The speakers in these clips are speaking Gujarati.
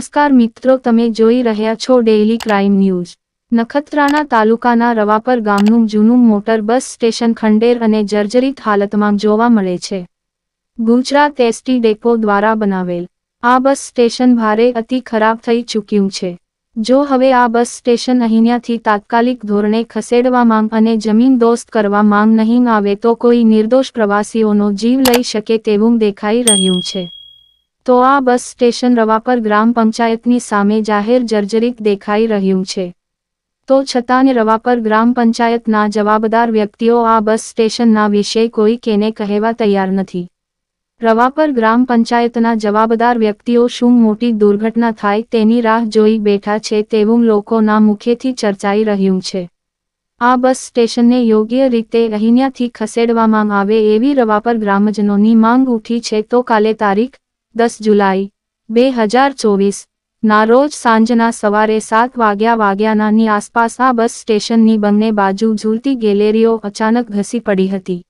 નમસ્કાર મિત્રો, તમે જોઈ રહ્યા છો ડેઇલી ક્રાઇમ ન્યૂઝ નખત્રાણા તાલુકાના રવાપર ગામનું જૂનું મોટર બસ સ્ટેશન ખંડેર અને જર્જરિત હાલતમાં જોવા મળે છે. ગુજરાત એસટી ડેપો દ્વારા બનાવેલ. આ બસ સ્ટેશન ભારે અતિ ખરાબ થઈ ચૂક્યું છે. જો હવે આ બસ સ્ટેશન અહીંયાથી તાત્કાલિક ધોરણે ખસેડવા માંગ અને જમીન દોસ્ત કરવા માંગ નહીં આવે તો કોઈ નિર્દોષ પ્રવાસીઓનો જીવ લઈ શકે તેવું દેખાઈ રહ્યું છે. તો આ બસ સ્ટેશન રવાપર ગ્રામ પંચાયતની સામે જાહેર જર્જરિત દેખાઈ રહ્યું છે. તો છતાં રવાપર ગ્રામ પંચાયતના જવાબદાર વ્યક્તિઓ આ બસ સ્ટેશનના વિશે કોઈ કેને કહેવા તૈયાર નથી. રવાપર ગ્રામ પંચાયતના જવાબદાર વ્યક્તિઓ શું મોટી દુર્ઘટના થાય તેની રાહ જોઈ બેઠા છે તેવું લોકોના મુખેથી ચર્ચાઈ રહ્યું છે. આ બસ સ્ટેશનને યોગ્ય રીતે અહીંયાથી ખસેડવામાં આવે એવી રવાપર ગ્રામજનોની માંગ ઉઠી છે તો કાલે તારીખ દસ જુલાઈ, બે હજાર ચોવીસ, ના રોજ સાંજના સવારે સાત વાગ્યા વાગ્યાનાની આસપાસ આ બસ સ્ટેશનની બંને બાજુ ઝૂલતી ગેલેરીઓ અચાનક ઘસી પડી હતી.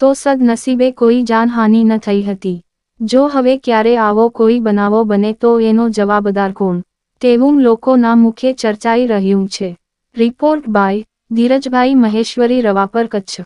તો સદનસીબે કોઈ જાનહાનિ ન થઈ હતી. જો હવે ક્યારે આવો કોઈ બનાવો બને તો એનો જવાબદાર કોણ? તેવું લોકોના મુખે ચર્ચાઈ રહ્યું છે. Report by Dhirajbhai Maheshwari Ravapar Kutch.